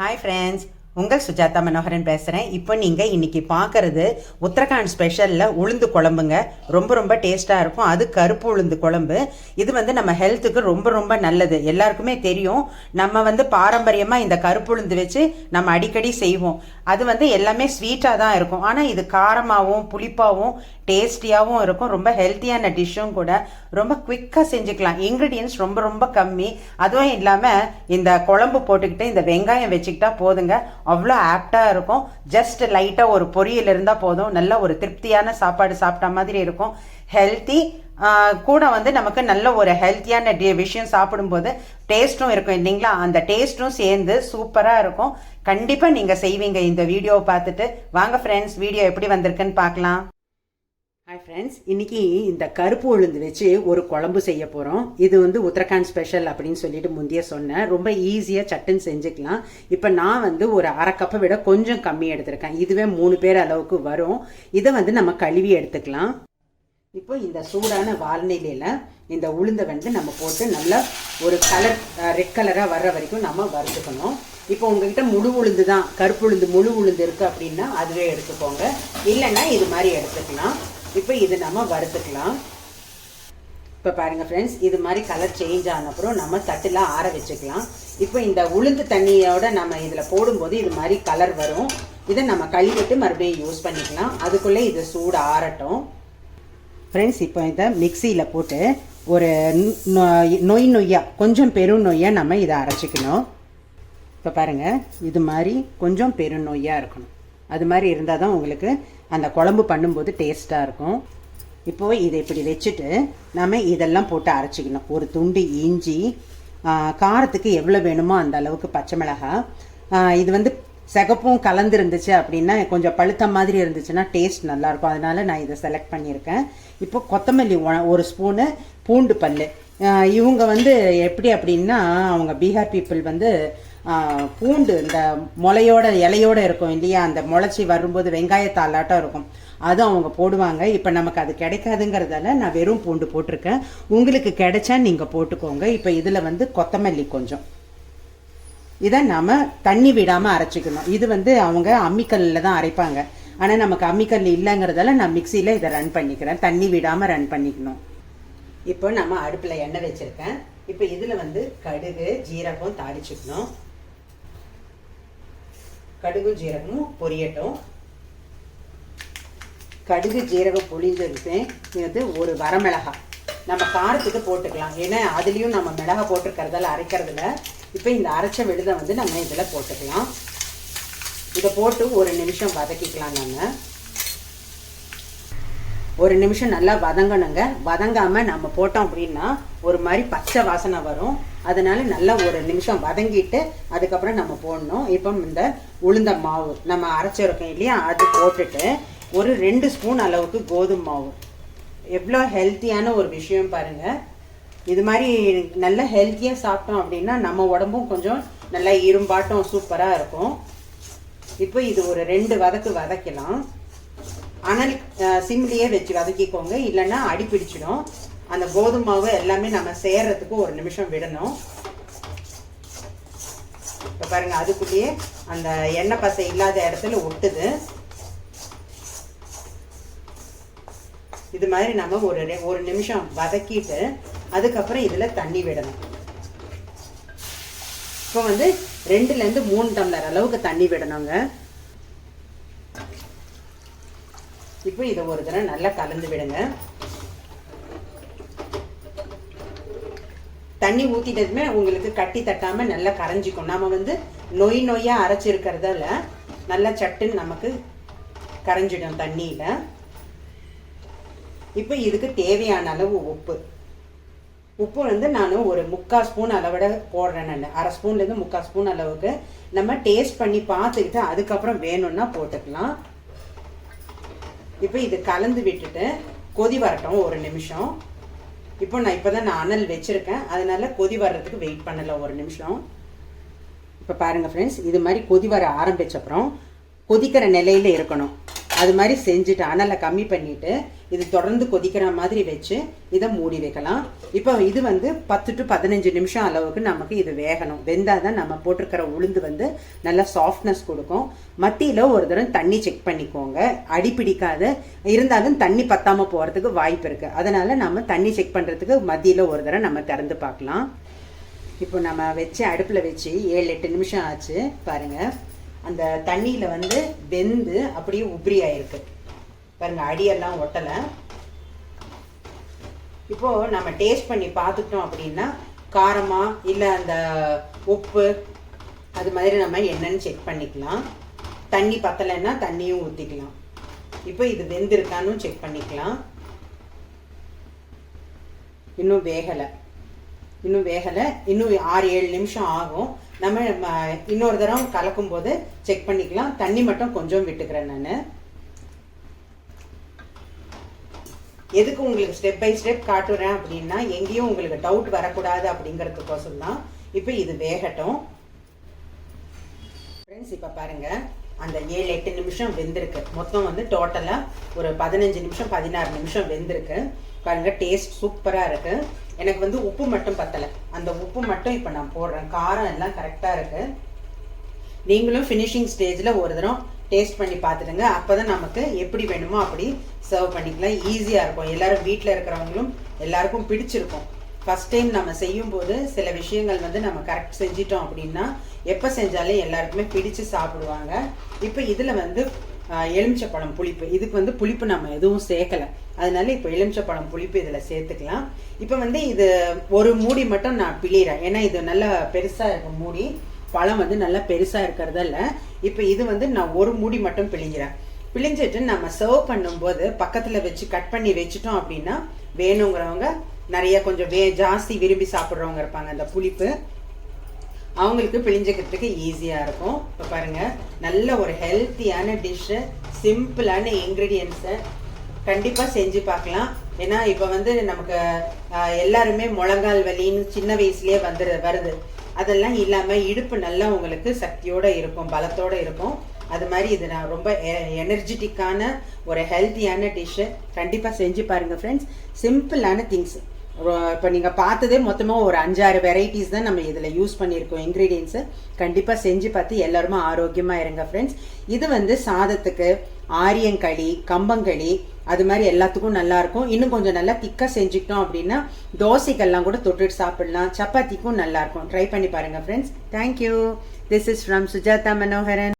Hi friends உங்கள் சுஜாதா மனோகரன் பேசுகிறேன் இப்போ நீங்கள் இன்னைக்கு பார்க்கறது உத்தரகாண்ட் ஸ்பெஷலில் உளுந்து குழம்புங்க. ரொம்ப ரொம்ப டேஸ்ட்டாக இருக்கும். அது கருப்பு உளுந்து குழம்பு. இது வந்து நம்ம ஹெல்த்துக்கு ரொம்ப ரொம்ப நல்லது. எல்லாருக்குமே தெரியும். நம்ம வந்து பாரம்பரியமாக இந்த கருப்பு உளுந்து வச்சு நம்ம அடிக்கடி செய்வோம். அது வந்து எல்லாமே ஸ்வீட்டாக தான் இருக்கும். ஆனால் இது காரமாகவும் புளிப்பாகவும் டேஸ்டியாகவும் இருக்கும். ரொம்ப ஹெல்த்தியான டிஷ்ஷும் கூட ரொம்ப குவிக்காக செஞ்சுக்கலாம். இன்க்ரீடியன்ஸ் ரொம்ப ரொம்ப கம்மி. அதுவும் இல்லாமல் இந்த குழம்பு போட்டுக்கிட்டு இந்த வெங்காயம் வச்சுக்கிட்டா போதுங்க. அவ்வளோ ஆப்டாக இருக்கும். ஜஸ்ட் லைட்டாக ஒரு பொரியல் இருந்தால் போதும். நல்ல ஒரு திருப்தியான சாப்பாடு சாப்பிட்ட மாதிரி இருக்கும். ஹெல்த்தி கூட வந்து நமக்கு நல்ல ஒரு ஹெல்த்தியான டி விஷயம் சாப்பிடும்போது டேஸ்ட்டும் இருக்கும் இல்லைங்களா? அந்த டேஸ்ட்டும் சேர்ந்து சூப்பராக இருக்கும். கண்டிப்பாக நீங்கள் செய்வீங்க இந்த வீடியோவை பார்த்துட்டு. வாங்க ஃப்ரெண்ட்ஸ் வீடியோ எப்படி வந்திருக்குன்னு பார்க்கலாம். ஹாய் ஃப்ரெண்ட்ஸ் இன்னைக்கு இந்த கருப்பு உளுந்து வச்சு ஒரு குழம்பு செய்ய போகிறோம் இது வந்து உத்தரகாண்ட் ஸ்பெஷல் அப்படின்னு சொல்லிட்டு முந்தைய சொன்னேன். ரொம்ப ஈஸியாக சட்டுன்னு செஞ்சுக்கலாம். இப்போ நான் வந்து ஒரு அரை கப்பை விட கொஞ்சம் கம்மி எடுத்திருக்கேன். இதுவே மூணு பேர் அளவுக்கு வரும். இதை வந்து நம்ம கழுவி எடுத்துக்கலாம். இப்போ இந்த சூடான வால்நிலையில் இந்த உளுந்தை வந்து நம்ம போட்டு நல்லா ஒரு கலர் ரெட் கலராக வர்ற வரைக்கும் நம்ம வறுத்துக்கணும். இப்போ உங்ககிட்ட முழு உளுந்து தான் கருப்பு உளுந்து முழு உளுந்து இருக்குது அப்படின்னா அதுவே எடுத்துக்கோங்க. இல்லைன்னா இது மாதிரி எடுத்துக்கலாம். இப்போ இது நம்ம வறுத்துக்கலாம். இப்போ பாருங்கள் ஃப்ரெண்ட்ஸ் இது மாதிரி கலர் சேஞ்ச் ஆனப்புறம் நம்ம தட்டில் ஆற வச்சுக்கலாம். இப்போ இந்த உளுந்து தண்ணியோட நம்ம இதில் போடும்போது இது மாதிரி கலர் வரும். இதை நம்ம கழுவிட்டு மறுபடியும் யூஸ் பண்ணிக்கலாம். அதுக்குள்ளே இது சூடு ஆறட்டும். ஃப்ரெண்ட்ஸ் இப்போ இதை மிக்சியில் போட்டு ஒரு நொய் நொய்யாக கொஞ்சம் பெரும் நொய்யாக நம்ம இதை அரைச்சிக்கணும். இப்போ பாருங்கள் இது மாதிரி கொஞ்சம் பெருநோயாக இருக்கணும். அது மாதிரி இருந்தால் தான் உங்களுக்கு அந்த குழம்பு பண்ணும்போது டேஸ்ட்டாக இருக்கும். இப்போது இதை இப்படி வச்சுட்டு நம்ம இதெல்லாம் போட்டு அரைச்சிக்கணும். ஒரு துண்டு இஞ்சி காரத்துக்கு எவ்வளோ வேணுமோ அந்த அளவுக்கு பச்சை மிளகா. இது வந்து சிகப்பும் கலந்து இருந்துச்சு அப்படின்னா கொஞ்சம் பழுத்த மாதிரி இருந்துச்சுன்னா டேஸ்ட் நல்லாயிருக்கும். அதனால நான் இதை செலக்ட் பண்ணியிருக்கேன். இப்போ கொத்தமல்லி ஒரு ஸ்பூனு பூண்டு பல் இவங்க வந்து எப்படி அப்படின்னா அவங்க பீகார் பீப்புள் வந்து பூண்டு இந்த முளையோட இலையோட இருக்கும் இல்லையா? அந்த முளைச்சி வரும்போது வெங்காயத்தாலாட்டம் இருக்கும். அதுவும் அவங்க போடுவாங்க. இப்போ நமக்கு அது கிடைக்காதுங்கிறதால நான் வெறும் பூண்டு போட்டிருக்கேன். உங்களுக்கு கிடைச்சா நீங்கள் போட்டுக்கோங்க. இப்போ இதில் வந்து கொத்தமல்லி கொஞ்சம். இதை நாம் தண்ணி விடாமல் அரைச்சிக்கணும். இது வந்து அவங்க அம்மிக்கல்லில் தான் அரைப்பாங்க. ஆனால் நமக்கு அம்மிக்கல் இல்லைங்கிறதால நான் மிக்சியில் இதை ரன் பண்ணிக்கிறேன். தண்ணி விடாமல் ரன் பண்ணிக்கணும். இப்போ நம்ம அடுப்பில் எண்ணெய் வச்சுருக்கேன். இப்போ இதில் வந்து கடுகு ஜீரகம் தாளிச்சுக்கணும். கடுகு ஜீரகமும் பொரியட்டும். கடுகு ஜீரகம் பொழிஞ்சிருப்பேன் இது ஒரு வரமிளகா நம்ம காரத்துக்கு போட்டுக்கலாம். ஏன்னா அதுலேயும் நம்ம மிளகா போட்டிருக்கிறதால அரைக்கிறதுல. இப்போ இந்த அரைச்ச விழுதை வந்து நம்ம இதில் போட்டுக்கலாம். இதை போட்டு ஒரு நிமிஷம் வதக்கிக்கலாம் நம்ம ஒரு நிமிஷம் நல்லா வதங்கணுங்க. வதங்காமல் நம்ம போட்டோம் அப்படின்னா ஒரு மாதிரி பச்சை வாசனை வரும். அதனால நல்லா ஒரு நிமிஷம் வதங்கிட்டு அதுக்கப்புறம் நம்ம போடணும். இப்போ இந்த உளுந்த மாவு நம்ம அரைச்சிருக்கோம் இல்லையா? அது போட்டுட்டு ஒரு ரெண்டு ஸ்பூன் அளவுக்கு கோதுமை மாவு. எவ்வளோ ஹெல்த்தியான ஒரு விஷயம் பாருங்கள் இது மாதிரி நல்ல ஹெல்த்தியாக சாப்பிட்டோம் அப்படின்னா நம்ம உடம்பும் கொஞ்சம் நல்லா இரும்பாட்டம் சூப்பராக இருக்கும். இப்போ இது ஒரு ரெண்டு வதக்கு வதக்கலாம். அனல் சிம்லேயே வச்சு வதக்கிக்கோங்க. இல்லைன்னா அடி பிடிச்சிடும். அந்த கோதுமை மாவு எல்லாமே நம்ம சேர்றதுக்கு ஒரு நிமிஷம் விடணும். இப்போ பாருங்க அதுக்குள்ளேயே அந்த எண்ணெய் பசை இல்லாத இடத்துல ஒட்டுது. இது மாதிரி நம்ம ஒரு ஒரு நிமிஷம் வதக்கிட்டு அதுக்கப்புறம் இதில் தண்ணி விடணும். இப்போ வந்து ரெண்டுலேருந்து மூணு டம்ளர் அளவுக்கு தண்ணி விடணுங்க. இப்போ இதை ஒரு தடவை நல்லா கலந்து விடுங்க. தண்ணி ஊற்றிட்டதுமே உங்களுக்கு கட்டி தட்டாமல் நல்லா கரைஞ்சிக்கும். நம்ம வந்து நொய் நொய்யாக அரைச்சிருக்கிறதால நல்லா சட்டுன்னு நமக்கு கரைஞ்சிடும் தண்ணியில். இப்போ இதுக்கு தேவையான அளவு உப்பு. உப்பு வந்து நான் ஒரு முக்கால் ஸ்பூன் அளவிட போடுறேன் நான். அரை ஸ்பூன்லேருந்து முக்கால் ஸ்பூன் அளவுக்கு நம்ம டேஸ்ட் பண்ணி பார்த்துக்கிட்டு அதுக்கப்புறம் வேணும்னா போட்டுக்கலாம். இப்போ இது கலந்து விட்டுட்டு கொதி வரட்டும் ஒரு நிமிஷம். இப்போ நான் இப்போ தான் நான் அனல் வச்சுருக்கேன். அதனால கொதி வர்றதுக்கு வெயிட் பண்ணலை ஒரு நிமிஷம். இப்போ பாருங்கள் ஃப்ரெண்ட்ஸ் இது மாதிரி கொதி வர ஆரம்பிச்ச அப்புறம் கொதிக்கிற நிலையில் இருக்கணும். அது மாதிரி செஞ்சுட்டு அனலை கம்மி பண்ணிட்டு இது தொடர்ந்து கொதிக்கிற மாதிரி வச்சு இதை மூடி வைக்கலாம். இப்போ இது வந்து பத்து டு பதினஞ்சு நிமிஷம் அளவுக்கு நமக்கு இது வேகணும். வெந்தால் தான் நம்ம போட்டிருக்கிற உளுந்து வந்து நல்லா சாஃப்ட்னஸ் கொடுக்கும். மத்தியில் ஒரு தடவை தண்ணி செக் பண்ணிக்கோங்க. அடி பிடிக்காது. இருந்தாலும் தண்ணி பத்தாமல் போகிறதுக்கு வாய்ப்பு இருக்குது அதனால் நம்ம தண்ணி செக் பண்ணுறதுக்கு மத்தியில் ஒரு தடவை நம்ம திறந்து பார்க்கலாம். இப்போ நம்ம வச்சு அடுப்பில் வச்சு ஏழு எட்டு நிமிஷம் ஆச்சு. பாருங்கள் அந்த தண்ணியில் வந்து வெந்து அப்படியே உப்ரி ஆயிருக்கு. பாருங்க அடியெல்லாம் ஒட்டலை. இப்போ நம்ம டேஸ்ட் பண்ணி பார்த்துட்டோம் அப்படின்னா காரமா இல்லை அந்த உப்பு அது மாதிரி நம்ம என்னன்னு செக் பண்ணிக்கலாம். தண்ணி பத்தலைன்னா தண்ணியும் ஊற்றிக்கலாம் இப்போ இது வெந்திருக்கான்னு செக் பண்ணிக்கலாம். இன்னும் வேகலை. இன்னும் வேகலை. இன்னும் ஆறு ஏழு நிமிஷம் ஆகும். நம்ம இன்னொரு தடவை கலக்கும் போது செக் பண்ணிக்கலாம். தண்ணி மட்டும் கொஞ்சம் விட்டுக்கிறேன் நான். எதுக்கு உங்களுக்கு ஸ்டெப் பை ஸ்டெப் காட்டுறேன் அப்படின்னா எங்கேயும் உங்களுக்கு டவுட் வரக்கூடாது அப்படிங்கிறதுக்கோசம் தான். இப்போ இது வேகட்டும். ஃப்ரெண்ட்ஸ் இப்போ பாருங்க. அந்த ஏழு எட்டு நிமிஷம் வெந்திருக்கு. மொத்தம் வந்து டோட்டலாக ஒரு பதினஞ்சு நிமிஷம் பதினாறு நிமிஷம் வெந்திருக்கு. பாருங்க டேஸ்ட் சூப்பராக இருக்குது எனக்கு வந்து உப்பு மட்டும் பத்தலை. அந்த உப்பு மட்டும் இப்போ நான் போடுறேன். காரம் எல்லாம் கரெக்டாக இருக்கு. நீங்களும் ஃபினிஷிங் ஸ்டேஜில் ஒரு தரம் டேஸ்ட் பண்ணி பார்த்துடுங்க. அப்போ தான் நமக்கு எப்படி வேணுமோ அப்படி சர்வ் பண்ணிக்கலாம். ஈஸியாக இருக்கும். எல்லாரும் வீட்டில் இருக்கிறவங்களும் எல்லாருக்கும் பிடிச்சிருக்கும். ஃபஸ்ட் டைம் நம்ம செய்யும்போது சில விஷயங்கள் வந்து நம்ம கரெக்ட் செஞ்சிட்டோம் அப்படின்னா எப்போ செஞ்சாலும் எல்லாருக்குமே பிடிச்சு சாப்பிடுவாங்க. இப்போ இதில் வந்து எலுமிச்சப்பழம் புளிப்பு. இதுக்கு வந்து புளிப்பு நம்ம எதுவும் சேர்க்கல. அதனால இப்போ எலுமிச்சப்பழம் புளிப்பு இதில் சேர்த்துக்கலாம். இப்போ வந்து இது ஒரு மூடி மட்டும் நான் பிழிறேன். ஏன்னா இது நல்லா பெருசாக இருக்கும் மூடி. பழம் வந்து நல்லா பெருசாக இருக்கிறதால இப்போ இது வந்து நான் ஒரு மூடி மட்டும் பிழிஞ்சிறேன் பிழிஞ்சிட்டு நம்ம சர்வ் பண்ணும்போது பக்கத்தில் வச்சு கட் பண்ணி வச்சுட்டோம் அப்படின்னா வேணுங்கிறவங்க நிறைய கொஞ்சம் வே ஜாஸ்தி விரும்பி சாப்பிட்றவங்க இருப்பாங்க. அந்த புளிப்பு அவங்களுக்கு பிழிஞ்சுக்கிறதுக்கு ஈஸியாக இருக்கும். இப்போ பாருங்கள் நல்ல ஒரு ஹெல்த்தியான டிஷ்ஷு சிம்பிளான இன்க்ரீடியன்ஸை கண்டிப்பாக செஞ்சு பார்க்கலாம். ஏன்னா இப்போ வந்து நமக்கு எல்லாருமே முழங்கால் வலின்னு சின்ன வயசுலேயே வந்துரு வருது. அதெல்லாம் இல்லாமல் இடுப்பு நல்லா உங்களுக்கு சக்தியோடு இருக்கும் பலத்தோடு இருக்கும். அது மாதிரி இது நான் ரொம்ப எனர்ஜெட்டிக்கான ஒரு ஹெல்த்தியான டிஷ்ஷு கண்டிப்பாக செஞ்சு பாருங்கள் ஃப்ரெண்ட்ஸ் சிம்பிளான திங்ஸ் இப்போ நீங்கள் பார்த்ததே மொத்தமாக ஒரு அஞ்சாறு வெரைட்டிஸ் தான் நம்ம இதில் யூஸ் பண்ணியிருக்கோம். இன்க்ரீடியன்ஸு கண்டிப்பாக செஞ்சு பார்த்து எல்லாருமே ஆரோக்கியமாக இருங்க ஃப்ரெண்ட்ஸ் இது வந்து சாதத்துக்கு ஆரியங்களி கம்பங்களி அது மாதிரி எல்லாத்துக்கும் நல்லாயிருக்கும் இன்னும் கொஞ்சம் நல்லா திக்காக செஞ்சுக்கிட்டோம் அப்படின்னா தோசைக்கெல்லாம் கூட தொட்டுட்டு சாப்பிடலாம். சப்பாத்திக்கும் நல்லாயிருக்கும் ட்ரை பண்ணி பாருங்கள் friends thank you this is from Sujatha Manoharan